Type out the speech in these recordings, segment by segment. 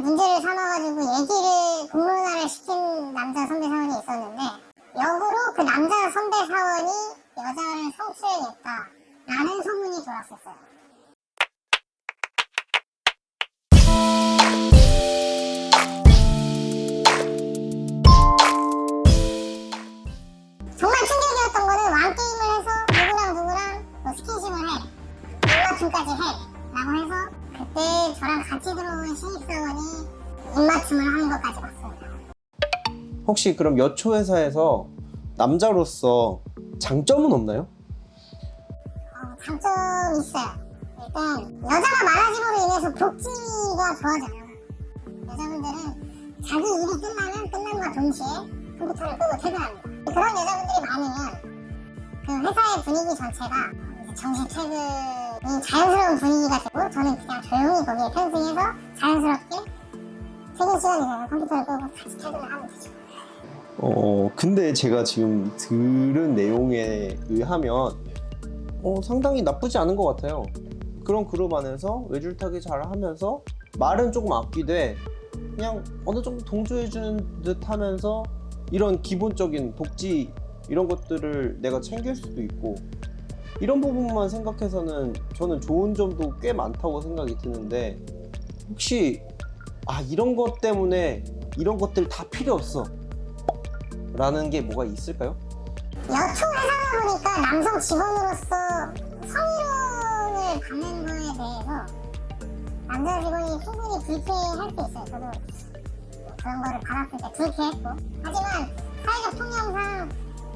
문제를 삼아가지고 얘기를 공론화를 시킨 남자 선배 사원이 있었는데 역으로 그 남자 선배 사원이 여자를 성추행했다 라는 소문이 돌았었어요. 저랑 같이 들어온 신입사원이 입맞춤을 하는 것까지 봤습니다. 혹시 그럼 여초 회사에서 남자로서 장점은 없나요? 어, 장점이 있어요. 일단 여자가 많아짐으로 인해서 복지가 좋아져요. 여자분들은 자기 일이 끝나면 끝남과 동시에 컴퓨터를 끄고 퇴근합니다. 그런 여자분들이 많으면 그 회사의 분위기 전체가 이제 정시 퇴근 이 자연스러운 분위기가 되고 저는 그냥 조용히 거기에 편승해서 자연스럽게 퇴근 시간이 되면 컴퓨터를 끄고 같이 퇴근을 하면 되죠 어 근데 제가 지금 들은 내용에 의하면 어 상당히 나쁘지 않은 것 같아요. 그런 그룹 안에서 외줄타기 잘 하면서 말은 조금 아끼되 그냥 어느 정도 동조해주는 듯 하면서 이런 기본적인 복지 이런 것들을 내가 챙길 수도 있고 이런 부분만 생각해서는 저는 좋은 점도 꽤 많다고 생각이 드는데 혹시 아 이런 것 때문에 이런 것들 다 필요 없어 라는 게 뭐가 있을까요? 여초 회사다 보니까 남성 직원으로서 성희롱을 받는 거에 대해서 남자 직원이 충분히 불쾌할 수 있어요. 저도 뭐 그런 거를 받았을 때 불쾌했고. 하지만 사회적 통념상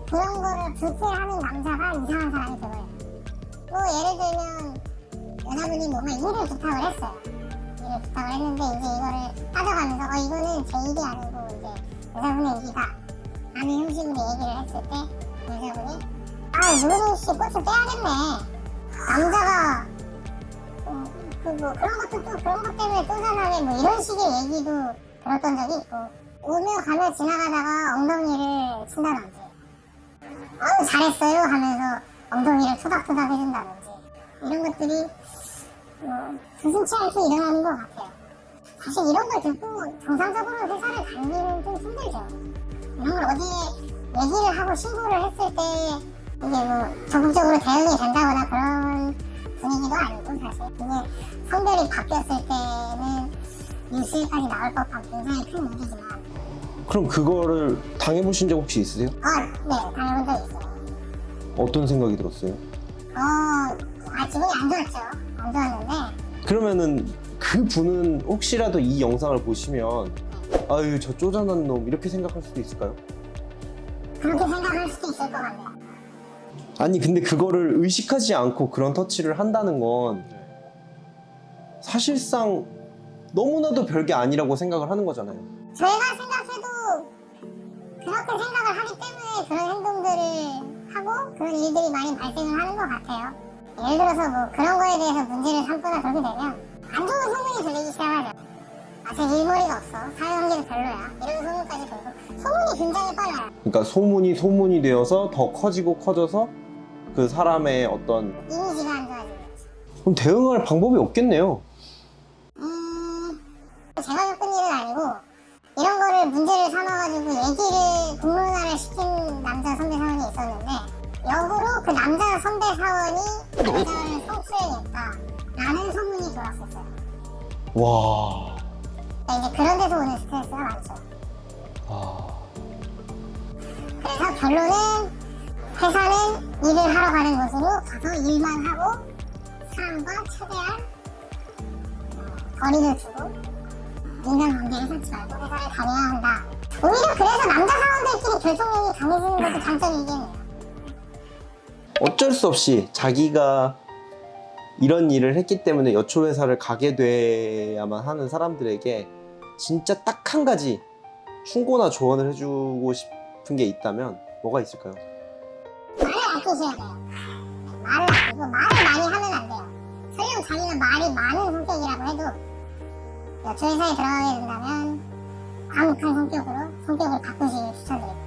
그런 거를 불쾌하는 남자가 이상한 사람이 되고요. 뭐 예를 들면 여자분이 뭔가 일을 부탁을 했어요. 일을 부탁을 했는데 이제 이거를 따져가면서 어 이거는 제 일이 아니고 이제 여자분의 일이다. 라는 형식으로 얘기를 했을 때 여자분이 아 노동 씨 꽃을 떼야겠네 남자가 어, 그뭐 그런 것도 또 그런 것 때문에 쪼잔하게 뭐 이런 식의 얘기도 들었던 적이 있고 오며 가며 지나가다가 엉덩이를 친다든지 아유 잘했어요 하면서 엉덩이를 토닥토닥 해준다든지 이런 것들이 뭐 조심치 않게 일어나는 것 같아요. 사실 이런 걸 듣고 정상적으로 회사를 다니기는 좀 힘들죠. 이런 걸 어디에 얘기를 하고 신고를 했을 때 이게 뭐 적극적으로 대응이 된다거나 그런 분위기도 아니고 사실. 이게 성별이 바뀌었을 때는 뉴스까지 나올 법한 굉장히 큰 일이지만. 그럼 그거를 당해보신 적 혹시 있으세요? 아 네. 당해본 적있 어떤 생각이 들었어요? 어 아 기분이 안 좋았죠 안 좋았는데 그러면은 그 분은 혹시라도 이 영상을 보시면 아유 저 쪼잔한 놈 이렇게 생각할 수도 있을까요? 그렇게 생각할 수도 있을 것 같네요 아니 근데 그거를 의식하지 않고 그런 터치를 한다는 건 사실상 너무나도 별게 아니라고 생각을 하는 거잖아요. 저희가 생각해도 그렇게 생각을 하기 때문에 그런 행동들을 하고 그런 일들이 많이 발생을 하는 것 같아요. 예를 들어서 뭐 그런 거에 대해서 문제를 삼거나 그렇게 되면 안 좋은 소문이 들리기 시작하죠. 아, 저 일머리가 없어. 사회관계도 별로야. 이런 소문까지 돌고 소문이 굉장히 빨라요. 그러니까 소문이 소문이 되어서 더 커지고 커져서 그 사람의 어떤 이미지가 안 좋아지고. 그럼 대응할 방법이 없겠네요. 사원이 여자를 성추행했다 라는 소문이 돌았었어요 와. 그러니까 이제 그런 데서 오는 스트레스가 많죠 아. 그래서 결론은 회사는 일을 하러 가는 곳으로 가서 일만 하고 사람과 최대한 어, 거리를 두고 인간 관계를 쌓지 말고 회사를 다녀야 한다. 오히려 그래서 남자 사원들끼리 결속력이 강해지는 것도 장점이겠네요. 어쩔 수 없이 자기가 이런 일을 했기 때문에 여초 회사를 가게 돼야만 하는 사람들에게 진짜 딱 한 가지 충고나 조언을 해주고 싶은 게 있다면 뭐가 있을까요? 말을 아끼셔야 돼요. 말을 아끼고 말을 많이 하면 안 돼요. 설령 자기가 말이 많은 성격이라고 해도 여초 회사에 들어가게 된다면 과묵한 성격으로 성격을 바꾸시길 추천드립니다.